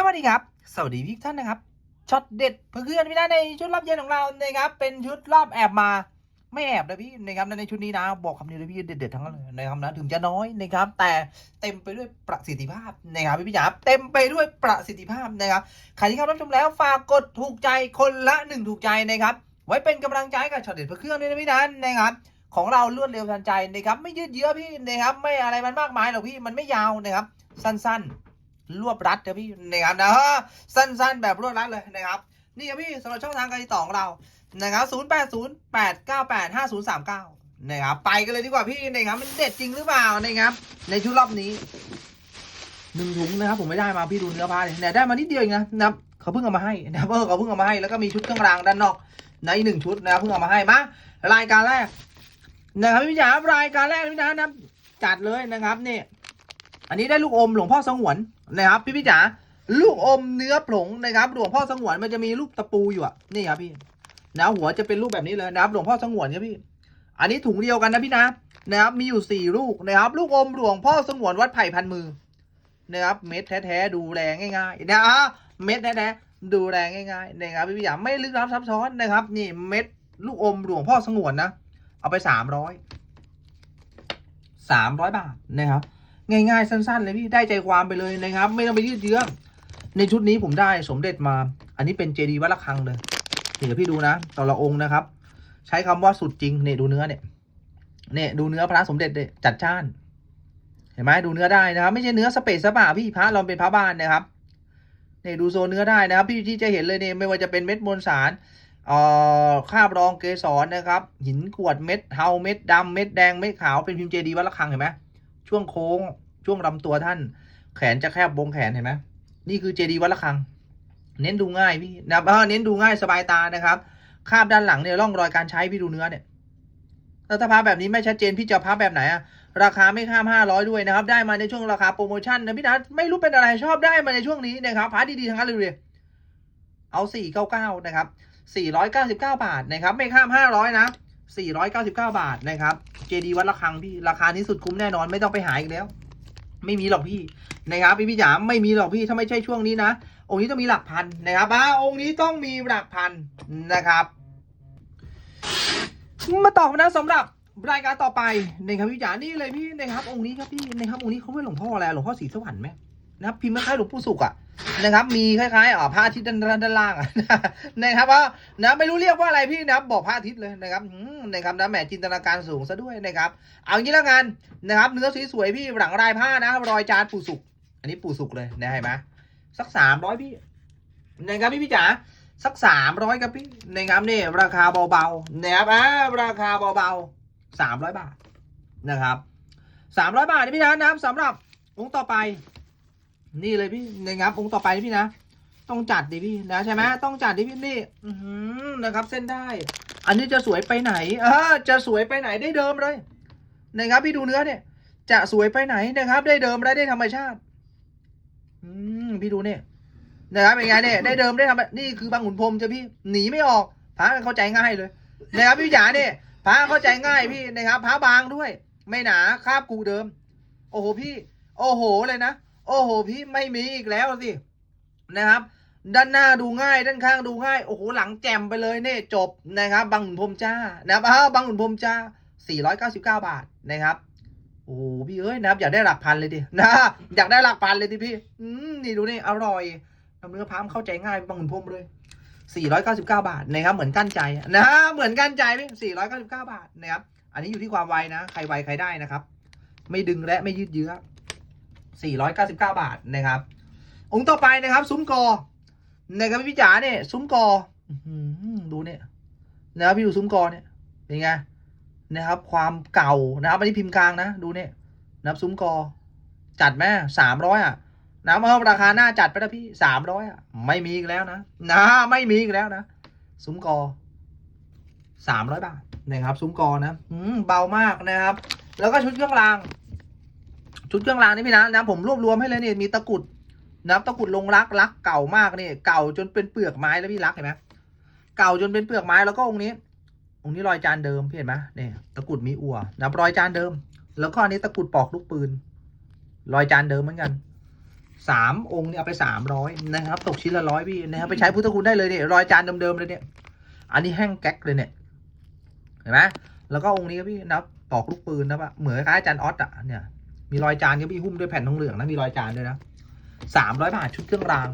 สวัสดีครับ สวัสดีพี่ท่านนะครับช็อตเด็ดเพื่อนพี่นะในชุดรอบเย็นของเรานะครับเป็นชุดรอบแอบมาไม่แอบนะพี่นะครับในชุดนี้นะบอกคำนี้เลยพี่เด็ดๆทั้งนั้นเลยนะครับนะถึงจะน้อยนะครับ แต่เต็มไปด้วยประสิทธิภาพนะครับพี่พี่จ๋าเต็มไปด้วยประสิทธิภาพนะครับใครที่เข้ารับชมแล้วฝากกดถูกใจคนละหนึ่งถูกใจนะครับไว้เป็นกำลังใจกับช็อตเด็ดเพื่อนด้วยนะพี่นะนะครับของเรารวดเร็วทันใจนะครับไม่ยืดเยื้อพี่นะครับไม่อะไรมันมากมายหรอกพี่มันไม่ยาวนะครับสั้นๆ รวบรัดนะพี่นะครับนะฮะสั้นๆแบบรวดรัดเลยนะครับนี่ครับพี่สำหรับช่องทางการติดต่อของเรานะครับ0 8 0 8 9 8 5 0 3 9นะครับไปกันเลยดีกว่าพี่นะครับมันเด็ดจริงหรือเปล่านะครับในชุดรอบนี้หนึ่งถุงนะครับผมไม่ได้มาพี่ดูเนื้อผ้าเลยเนี่ยได้มานิดเดียวเองนะนะครับเขาเพิ่งเอามาให้นะเออเขาเพิ่งเอามาให้แล้วก็มีชุดเครื่องรางด้านนอกในหนึ่งชุดนะครับเพิ่งเอามาให้มารายการแรกนะครับพี่จ๋ารายการแรกพี่นะนะจัดเลยนะครับนี่อันนี้ได้ลูกอมหลวงพ่อสงวน นะครับพี่พี่จ๋าลูกอมเนื้อผงนะครับหลวงพ่อสงวนมันจะมีรูปตะปูอยู่อะนี่ครับพี่นะหัวจะเป็นรูปแบบนี้เลยนะครับหลวงพ่อสงวนครับพี่ อันนี้ถุงเดียวกันนะพี่นะนะครับมีอยู่สี่ลูกนะครับลูกอมหลวงพ่อสงวนวัดไผ่พันมือนะครับเม็ดแท้ๆดูแลง่ายๆนะฮะเม็ดแท้ๆดูแลง่ายๆนะครับพี่พี่จ๋าไม่ลึกลับซับซ้อนนะครับ นี่เม็ดลูกอมหลวงพ่อสงวนนะเอาไปสามร้อยสามร้อยบาทนะครับ ง่ายๆ สั้นๆ เลยพี่ได้ใจความไปเลยนะครับ ไม่ต้องไปยืดเยื้อในชุดนี้ผมได้สมเด็จมา อันนี้เป็นเจดีย์วัดระฆังเลยเดี๋ยวพี่ดูนะต่อละองค์นะครับ ใช้คำว่าสุดจริงเนี่ยดูเนื้อเนี่ยเนี่ยดูเนื้อพระสมเด็จเนี่ยจัดจ้าน เห็นไหมดูเนื้อได้นะครับ ไม่ใช่เนื้อสเปซสปาพี่พระเราเป็นพระบ้านนะครับเนี่ยดูโซนเนื้อได้นะครับ พี่ที่จะเห็นเลยเนี่ยไม่ว่าจะเป็นเม็ดมวลสารเอ่อคาบรองเกสรนะครับ หินกวดเม็ดเทาเม็ดดำเม็ดแดงเม็ดขาวเป็นพิมพ์เจดีย์วัดระฆังเห็นไหม ช่วงโค้ง ช่วงลำตัวท่าน แขนจะแคบวงแขนเห็นไหมนี่คือเจดีย์วัดระฆัง เน้นดูง่ายพี่นะเออเน้นดูง่ายสบายตานะครับคาบด้านหลังเนี่ยร่องรอยการใช้พี่ดูเนื้อเนี่ยแล้วถ้าพับแบบนี้ไม่ชัดเจนพี่จะพับแบบไหนอะราคาไม่ข้ามห้าร้อยด้วยนะครับ ได้มาในช่วงราคาโปรโมชั่นนะพี่นัทไม่รู้เป็นอะไรชอบได้มาในช่วงนี้นะครับพัดดีๆทั้งนั้นเลยเอาสี่เก้าเก้านะครับ499บเก้าบาทนะครับ ไม่ข้าม500นะ 499 บาทนะครับ เจดีวัดระฆังพี่ราคานี้สุดคุ้มแน่นอนไม่ต้องไปหาอีกแล้ว ไม่มีหรอกพี่นะครับพี่พี่จ๋าไม่มีหรอกพี่ถ้าไม่ใช่ช่วงนี้นะองค์นี้ต้องมีหลักพันนะครับอ่าองค์นี้ต้องมีหลักพันนะครับ มาต่อนะสำหรับรายการต่อไปนะครับพี่จ๋านี่เลยพี่นะครับองค์นี้ครับพี่นะครับองค์นี้เขาไม่หลวงพ่ออะไรหลวงพ่อศรีสวรรค์ไหม นะครับพิมพ์คล้ายๆหลวงปู่สุกอะนะครับ มีคล้ายๆอ่าพระอาทิตย์ด้านด้านล่างนะครับว่านะไม่รู้เรียกว่าอะไรพี่นะครับ บอกพระอาทิตย์เลยนะครับนะครับนะแหมจินตนาการสูงซะด้วยนะครับ เอางี้แล้วกันนะครับ เนื้อสวยๆพี่หลังลายผ้านะครับรอยจานปู่สุก อันนี้ปู่สุกเลยนะเห็นไหมสักสามร้อยพี่นะครับพี่พี่จ๋าสักสามร้อยครับพี่นะครับนี่ราคาเบาๆนะครับอ่าราคาเบาๆสามร้อยบาทนะครับสามร้อยบาทนี่พี่นะนะครับสำหรับองค์ต่อไป นี่เลยพี่นะครับองค์ต่อไปพี่นะ ต้องจัดดิพี่นะใช่ไหมต้องจัดดิพี่นี่อืนะครับ เส้นได้ อันนี้จะสวยไปไหนเออจะสวยไปไหนได้เดิมเลยนะครับพี่ดูเนื้อเนี่ย จะสวยไปไหนนะครับ ได้เดิมและได้ธรรมชาติ อืมพี่ดูเนี่ยนะครับเป็นไงเนี่ยได้เดิมได้ทำนี่คือบางขุนพรมจะพี่หนีไม่ออกพระเข้าใจง่ายเลยนะครับพี่จ๋าเนี่ยพระเข้าใจง่ายพี่นะครับพระบางด้วย ไม่หนาคาบกูเดิม โอ้โหพี่ โอ้โหเลยนะ โอ้โหพี่ไม่มีอีกแล้วสินะครับ ด้านหน้าดูง่ายด้านข้างดูง่ายโอ้โหหลังแจ่มไปเลยเนี่ยจบนะครับบางขุนพรมจ้านะครับอ้าวบางขุนพรมจ้า 499 บาทนะครับโอ้โหพี่เอ้ยนะครับ อยากได้หลักพันเลยดินะอยากได้หลักพันเลยดิพี่อืมนี่ดูนี่อร่อยทำเนื้อพามเข้าใจง่ายบางขุนพรมเลย499 บาทนะครับเหมือนกั้นใจนะเหมือนกั้นใจพี่499 บาทนะครับอันนี้อยู่ที่ความไวนะ ใครไวใครได้นะครับ ไม่ดึงและไม่ยืดเยื้อ 499 บาทนะครับ องค์ต่อไปนะครับ ซุ้มกอนะครับพี่จ๋าเนี่ยซุ้มกอดูเนี่ยนะครับพี่ดูซุ้มกอเนี่ยเป็นไงนะครับ ความเก่านะครับอันนี้พิมพ์กลางนะดูเนี่ยนะครับซุ้มกอ จัดแม่สามร้อยอะนะเมื่อราคาหน้าจัดไปแล้วพี่สามร้อยอะไม่มีอีกแล้วนะนะไม่มีอีกแล้วนะซุ้มกอสามร้อยบาทนะครับซุ้มกอนะอืมเบามากนะครับ แล้วก็ชุดเครื่องราง ชุดเครื่องรางนี่พี่นะนะผมรวบรวมให้เลยเนี่ยมีตะกุดนะตะกุดลงรักรักเก่ามากนี่เก่าจนเป็นเปลือกไม้แล้วพี่รักเห็นไหมเก่าจนเป็นเปลือกไม้แล้วก็องค์นี้ องค์นี้รอยจานเดิมเห็นไหมเนี่ยตะกุดมีอัวนะรอยจานเดิม แล้วก็อันนี้ตะกุดปอกลูกปืน รอยจานเดิมเหมือนกันสามองค์เนี่ยเอาไปสามร้อยนะครับ ตกชิ้นละร้อยพี่นะครับไปใช้พุทธคุณได้เลยเนี่ยรอยจานเดิมๆเลยเนี่ย อันนี้แห้งแก๊กเลยเนี่ยเห็นไหมแล้วก็องค์นี้พี่นับปอกลูกปืนนะปะเหมือนคล้ายอาจารย์ออสอะเนี่ย มีรอยจานครับพี่หุ้มด้วยแผ่นทองเหลืองนะมีรอยจานด้วยนะสามร้อยบาทชุดเครื่องราง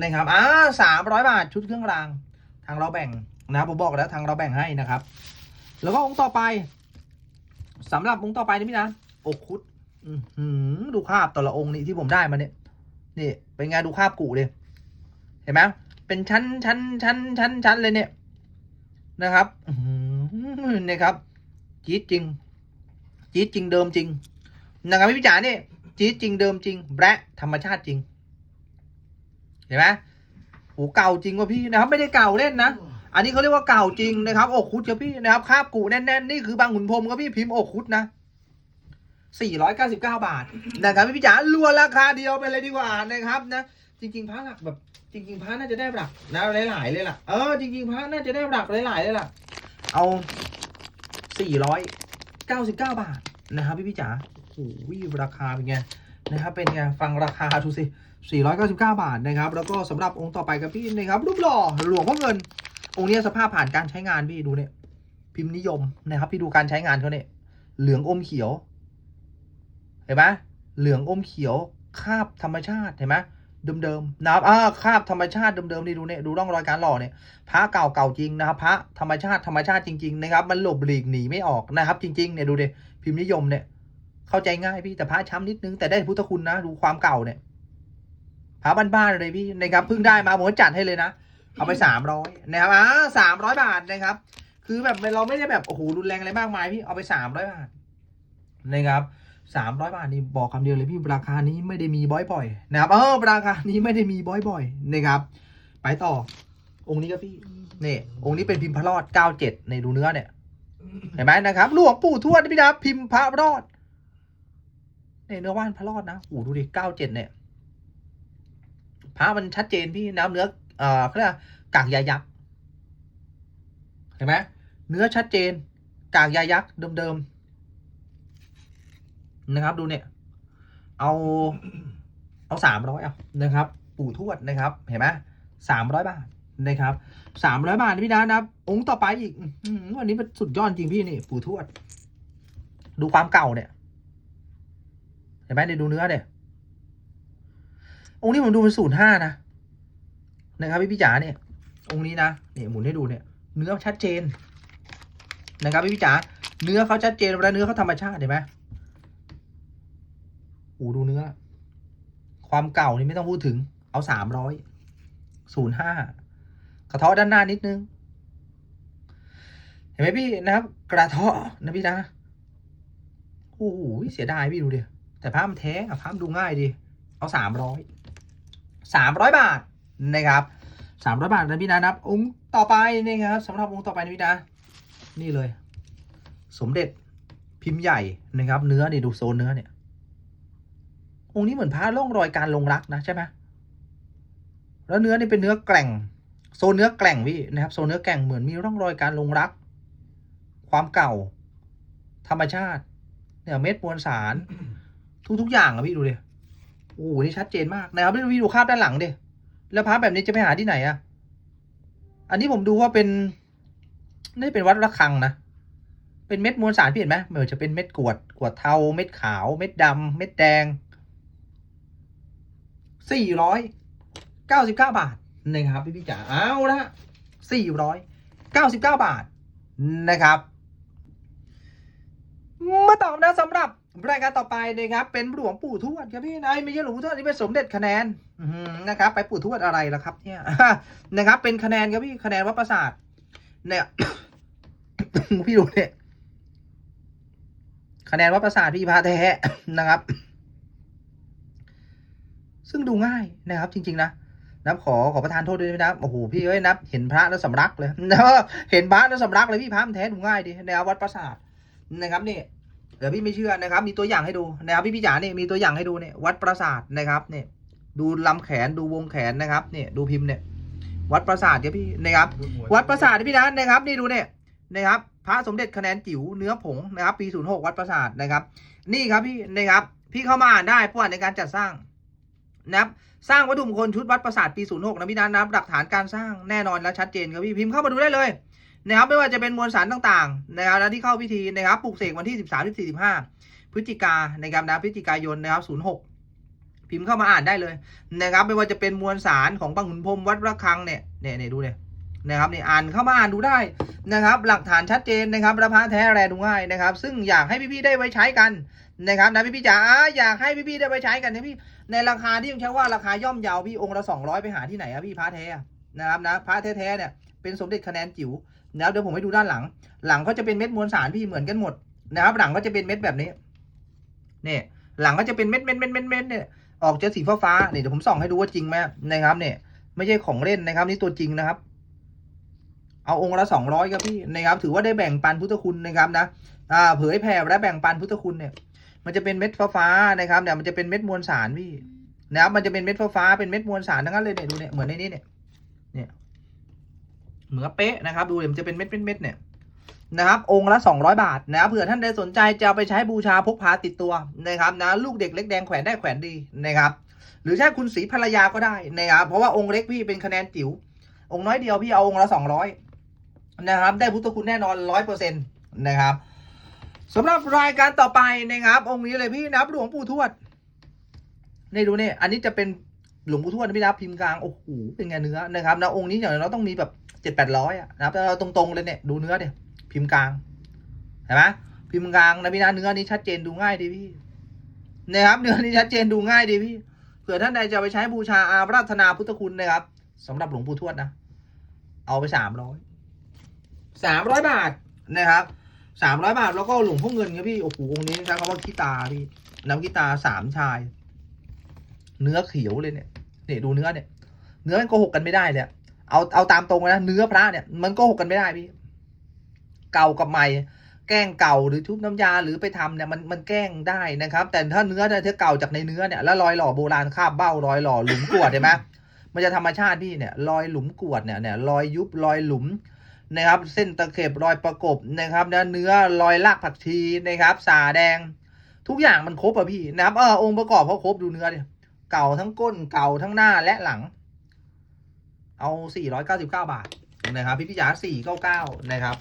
นะครับอ่าสามร้อยบาทชุดเครื่องราง ทางเราแบ่งนะครับผมบอกแล้วทางเราแบ่งให้นะครับ แล้วก็องค์ต่อไปสำหรับองค์ต่อไปนี่พี่นะอกคุดอืดูคาบแต่ละองค์นี่ที่ผมได้มาเนี่ยนี่เป็นไงดูคาบกูเลยเห็นไหมเป็นชั้นชั้นชั้นชั้นชั้นเลยเนี่ยนะครับอื้อหือเนี่ครับจี๊ดจริงจี๊ดจริงเดิมจริง นะครับพี่จ๋าเนี่ยจี๊ดจริงเดิมจริงแบะธรรมชาติจริง เห็นไหมโหเก่าจริงว่ะพี่นะครับ ไม่ได้เก่าเล่นนะอันนี้เขาเรียกว่าเก่าจริงนะครับอกคุดครับพี่นะครับคาบกูแน่นๆนี่คือบางขุนพรมครับพี่พิมพ์อกคุดนะ499 บาทนะครับพี่จ๋ารัวราคาเดียวไปเลยดีกว่านะครับนะจริง ๆพระหลักแบบ จริง ๆพระน่าจะได้หลักนะหลายๆเลยล่ะเออจริงๆพระน่าจะได้หลักหลายๆเลยล่ะเอา499 บาทนะครับพี่พี่จ๋า หราคาเป็นไงนะครับเป็นไงฟังราคาดูสิ 499 บาทนะครับ แล้วก็สำหรับองค์ต่อไปกับพี่นะครับรูปหล่อหลวงพ่อเงิน องค์นี้สภาพผ่านการใช้งานพี่ดูเนี่ย พิมพ์นิยมนะครับ พี่ดูการใช้งานเขาเนี่ย เหลืองอมเขียว เห็นไหมเหลืองอมเขียวคาบธรรมชาติเห็นไหมเดิมๆนะครับอ่าคาบธรรมชาติเดิมๆนี่ดูเนี่ยดูร่องรอยการหล่อเนี่ยพระเก่าเก่าจริงนะครับพระธรรมชาติธรรมชาติจริงๆนะครับ มันหลบหลีกหนีไม่ออกนะครับ จริงๆเนี่ยดูเดิพิมพ์นิยมเนี่ย เข้าใจง่ายพี่แต่พระช้ำนิดนึงแต่ได้พุทธคุณนะดูความเก่าเนี่ยพระบ้านๆเลยพี่นะครับเพิ่งได้มาผมจัดให้เลยนะเอาไปสามร้อยนะครับอ่าสามร้อยบาทนะครับ คือแบบเราไม่ได้แบบโอ้โหรุนแรงอะไรมากมายพี่เอาไปสามร้อยบาทนะครับสามร้อยบาทนี่บอกคำเดียวเลยพี่ราคานี้ไม่ได้มีบ่อยๆนะครับเออราคานี้ไม่ได้มีบ่อยๆนะครับ ไปต่อ องค์นี้ก็พี่นี่องค์นี้เป็นพิมพ์พระรอดเก้าเจ็ดในดูเนื้อเนี่ยเห็นไหมนะครับหลวงปู่ทวดพี่นะพิมพ์พระรอด เนี่ยเนื้อว่านพระรอดนะโอ้ดูดิเก้าเจ็ดเนี่ยพระมันชัดเจนพี่น้ำเนื้อเอ่อเขาเรียกกากใยยักษ์เห็นไหมเนื้อชัดเจน กากใยยักษ์เดิมๆนะครับ ดูเนี่ย เอาเอาสามร้อยเอานะครับ ปู่ทวดนะครับ เห็นไหมสามร้อยบาทนะครับสามร้อยบาทพี่นะนะครับองค์ต่อไปอีกอวันนี้มันสุดยอดจริงพี่นี่ปู่ทวด ดูความเก่าเนี่ย ไหมเดี๋ยวดูเนื้อเนี่ยองค์นี้ผมดูเป็นศูนย์ห้านะนะครับพี่พี่จ๋าเนี่ย องค์นี้นะเนี่ยหมุนให้ดูเนี่ย เนื้อชัดเจน นะครับพี่พี่จ๋าเนื้อเขาชัดเจนเวลาเนื้อเขาธรรมชาติเห็นไหมโอ้ดูเนื้อ ความเก่านี่ไม่ต้องพูดถึง เอาสามร้อยศูนย์ห้ากระเทาะด้านหน้านิดนึง เห็นไหมพี่นะครับ กระเทาะนะพี่นะโอ้โหเสียดายพี่ดูเดิ แต่ภาพมันแท้อะภาพดูง่ายดี เอาสามร้อยสามร้อยบาทนะครับสามร้อยบาทนะพี่นะนับ องค์ต่อไปนะครับสำหรับองค์ต่อไปนะพี่นะ นี่เลย สมเด็จพิมพ์ใหญ่นะครับ เนื้อนี่ดูโซนเนื้อเนี่ย องค์นี้เหมือนพระร่องรอยการลงรักนะใช่ไหมแล้วเนื้อนี่เป็นเนื้อแกร่ง โซนเนื้อแกร่งพี่นะครับโซนเนื้อแกร่งเหมือนมีร่องรอยการลงรัก ความเก่า ธรรมชาติเนี่ยเม็ดมวลสาร ทุกๆอย่างอะพี่ดูเดิโอ้โหนี่ชัดเจนมากนะครับพี่ดูคาบด้านหลังดิแล้วพระแบบนี้จะไปหาที่ไหนอะอันนี้ผมดูว่าเป็นนี่เป็นวัดระฆังนะเป็นเม็ดมวลสารพี่เห็นไหมไม่ว่าจะเป็นเม็ดกวดกวดเทาเม็ดขาว เม็ดดำเม็ดแดงสี่ร้อยเก้าสิบเก้าบาทนะครับพี่พี่จ๋าเอาละสี่ร้อยเก้าสิบเก้าบาทนะครับ มาตอบนะสำหรับ รายการต่อไปนะครับเป็นหลวงปู่ทวดครับพี่นายไม่ใช่หลวงปู่ทวดนี่เป็นสมเด็จคะแนนนะครับ ไปปู่ทวดอะไรล่ะครับเนี่ยนะครับ เป็นคะแนนครับพี่คะแนนวัดประสาทเนี่ยพี่ดูเนี่ยคะแนนวัดประสาทพี่พาแท้นะครับ ซึ่งดูง่ายนะครับ จริง ๆ นะนับขอขอประทานโทษด้วยนะครับโอ้โหพี่เอ้ยนับ เห็นพระแล้วสำลักเลยนะเห็นพระแล้วสำลักเลยพี่พระมันแท้ดูง่ายดีในวัดประสาทนะครับนี่ ดี๋ยวพี่ไม่เชื่อนะครับ มีตัวอย่างให้ดูนะครับพี่พี่จ๋าเนี่ยมีตัวอย่างให้ดูเนี่ยวัดปราสาทนะครับเนี่ยดูลำแขนดูวงแขนนะครับเนี่ยดูพิมพ์เนี่ยวัดปราสาทเนี่ยวพี่นะครับ วัดปราสาทนี่พี่นะนะครับ นี่ดูเนี่ยนะครับ พระสมเด็จคะแนนจิ๋วเนื้อผงนะครับ ปี06วัดปราสาทนะครับ นี่ครับพี่นะครับ พี่เข้ามาอ่านได้ประวัติในการจัดสร้างนะครับสร้างวัตถุมงคลชุดวัดประสาทปี06นะพี่นัทนะครับหลักฐานการสร้างแน่นอนและชัดเจนครับพี่พิมพ์เข้ามาดูได้เลย นะครับไม่ว่าจะเป็นมวลสารต่างๆนะครับและที่เข้าพิธีนะครับปลูกเสกวันที่ 13 14 15 พฤศจิกานะครับนะพฤศจิกายนนะครับ 06 พิมพ์เข้ามาอ่านได้เลยนะครับ ไม่ว่าจะเป็นมวลสารของปังหุนพรมวัดระฆังเนี่ยเนี่ยเนี่ยดูเนี่ยนะครับเนี่ยอ่านเข้ามาอ่านดูได้นะครับ หลักฐานชัดเจนนะครับระพะแท้แรดูง่ายนะครับ ซึ่งอยากให้พี่ๆได้ไว้ใช้กันนะครับนะพี่ๆจ๋าอยากให้พี่ๆได้ไว้ใช้กันนะพี่ในราคาที่ผมใช้ว่าราคาย่อมเยาวพี่องค์ละสองร้อยไปหาที่ไหนอะพี่พระแท้นะครับนะพระแท้ๆเนี่ยเป็นสมเด็จคะแนนจิ๋ว นะครับเดี๋ยวผมให้ดูด้านหลัง หลังก็จะเป็นเม็ดมวลสารพี่เหมือนกันหมดนะครับหลังก็จะเป็นเม็ดแบบนี้เนี่ยหลังก็จะเป็นเม็ดเม็ดเม็ดเม็ดเม็ดเนี่ยออกจะสีฟ้าฟ้าๆเนี่ยเดี๋ยวผมส่องให้ดูว่าจริงไหมนะครับเนี่ย ไม่ใช่ของเล่นนะครับ นี่ตัวจริงนะครับ เอาองค์ละสองร้อยครับพี่นะครับ ถือว่าได้แบ่งปันพุทธคุณนะครับนะอ่าเผยแผ่และแบ่งปันพุทธคุณเนี่ย มันจะเป็นเม็ดฟ้าๆนะครับเนี่ยมันจะเป็นเม็ดมวลสารพี่นะครับมันจะเป็นเม็ดฟ้าๆเป็นเม็ดมวลสารทั้งนั้นเลยเนี่ยดูเนี่ยเหมือนในนี้เนี่ย เหมือนเป๊ะนะครับดูเนี่ยวมันจะเป็นเม็ดเม็ดเนี่ยนะครับองค์ละสองร้อยบาทนะเผื่อท่านใดสนใจจะเอาไปใช้บูชาพกพาติดตัวนะครับนะลูกเด็กเล็กแดงแขวนได้แขวนดีนะครับหรือใช้คุณสีภรรยาก็ได้นะครับเพราะว่าองค์เล็กพี่เป็นคะแนนจิ๋วองค์น้อยเดียวพี่เอาองค์ละสองร้อยนะครับได้พุทธคุณแน่นอนร้อยเปอร์เซ็นต์นะครับสำหรับรายการต่อไปนะครับ องค์นี้เลยพี่นะครับหลวงปู่ทวดนี่ดูนี่อันนี้จะเป็นหลวงปู่ทวดพี่นับพิมพ์กลางโอ้โหเป็นไงเนื้อนะครับนะองค์นี้อย่างเราต้องมีแบบ เจ็ดแปดร้อยอะนะครับเราตรงๆเลยเนี่ยดูเนื้อเนี่ยพิมพ์กลางเห็นไหมพิมพ์กลางนะพี่นะเนื้อนี้ชัดเจนดูง่ายดีพี่นะครับเนื้อนี้ชัดเจนดูง่ายดีพี่เผื่อท่านใดจะไปใช้บูชาอาราธนาพุทธคุณนะครับสำหรับหลวงปู่ทวดนะ เอาไปสามร้อยสามร้อยบาทนะครับสามร้อยบาทแล้วก็หลวงพ่อเงินครับพี่โอ้โหองค์นี้ใช้คำว่าขี้ตาพี่น้ำขี้ตาสามชาย เนื้อเขียวเลยเนี่ยเนี่ยดูเนื้อเนี่ย เนื้อมันโกหกกันไม่ได้เลย เอาเอาตามตรงเลยนะเนื้อพระเนี่ยมันโกหกกันไม่ได้พี่ เก่ากับใหม่ แกล้งเก่าหรือชุบน้ำยาหรือไปทำเนี่ยมันมันแกล้งได้นะครับ แต่ถ้าเนื้อเนี่ยถ้าเก่าจากในเนื้อเนี่ยแล้วรอยหล่อโบราณคาบเบ้ารอยหล่อหลุมกวดเห็นไหมมันจะธรรมชาติพี่เนี่ยรอยหลุมกวดเนี่ยเนี่ยรอยยุบรอยหลุมนะครับ เส้นตะเข็บรอยประกบนะครับเนื้อเนื้อรอยรากผักชีนะครับสาแดง ทุกอย่างมันครบอะพี่นะครับเออองค์ประกอบเขาครบดูเนื้อดิเก่าทั้งก้นเก่าทั้งหน้าและหลัง เอา 499 บาทนะครับพี่พิจาร499 นะครับ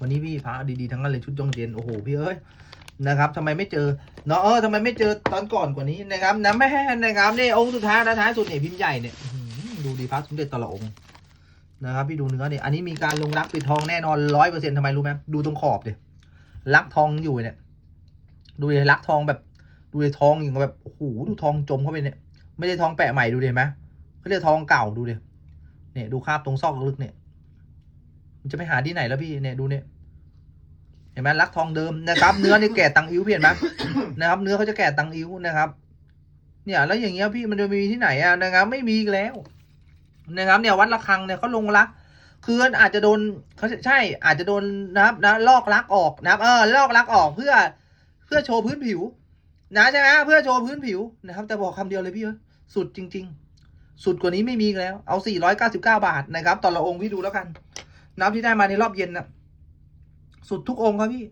วันนี้พี่พระดีๆทั้งนั้นเลยชุดจงเจนโอ้โหพี่เอ้ยนะครับทำไมไม่เจอเนาะเออทำไมไม่เจอตอนก่อนกว่านี้นะครับนะแม่นะครับนี่องค์สุดท้ายและท้ายสุดเนี่ยพิมพ์ใหญ่เนี่ยดูดีพระสมเด็จตละองค์นะครับพี่ดูเนื้อเนี่ยอันนี้มีการลงรักปิดทองแน่นอนร้อยเปอร์เซ็นต์ทำไมรู้ไหมดูตรงขอบเดิรักทองอยู่เนี่ย ดูดิรักทองแบบ ดูดิทองอย่างแบบโอ้โหดูทองจมเข้าไปเนี่ย ไม่ใช่ทองแปะใหม่ดูเห็นไหม เขาเรียกทองเก่าดูดิเนี่ยดูคราบตรงซอกลึกเนี่ย มันจะไปหาที่ไหนแล้วพี่เนี่ยดูเนี่ยเห็นไหมรักทองเดิมนะครับ เนื้อนี่แก่ตังอิ้วพี่เห็นไหมนะครับ เนื้อเขาจะแก่ตังอิ้วนะครับ เนี่ยแล้วอย่างเงี้ยพี่มันจะมีที่ไหนอะนะครับ ไม่มีแล้วนะครับเนี่ยวัดระฆังเนี่ยเขาลงรักคืออาจจะโดนเขาใช่อาจจะโดนนะครับนะลอกลักออกนะครับ เออลอกลักออกเพื่อเพื่อโชว์พื้นผิว นะใช่ไหมเพื่อโชว์พื้นผิวนะครับ แต่บอกคำเดียวเลยพี่สุดจริง ๆ สุดกว่านี้ไม่มีแล้ว เอา 499 บาทนะครับ ต่อละองค์พี่ดูแล้วกัน นับที่ได้มาในรอบเย็นนะสุดทุกองค์ครับพี่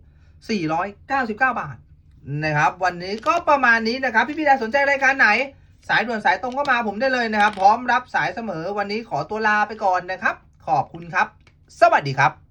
499 บาทนะครับ วันนี้ก็ประมาณนี้นะครับ พี่พี่ๆได้สนใจรายการไหน สายด่วนสายตรงก็มาผมได้เลยนะครับ พร้อมรับสายเสมอวันนี้ขอตัวลาไปก่อนนะครับ ขอบคุณครับ สวัสดีครับ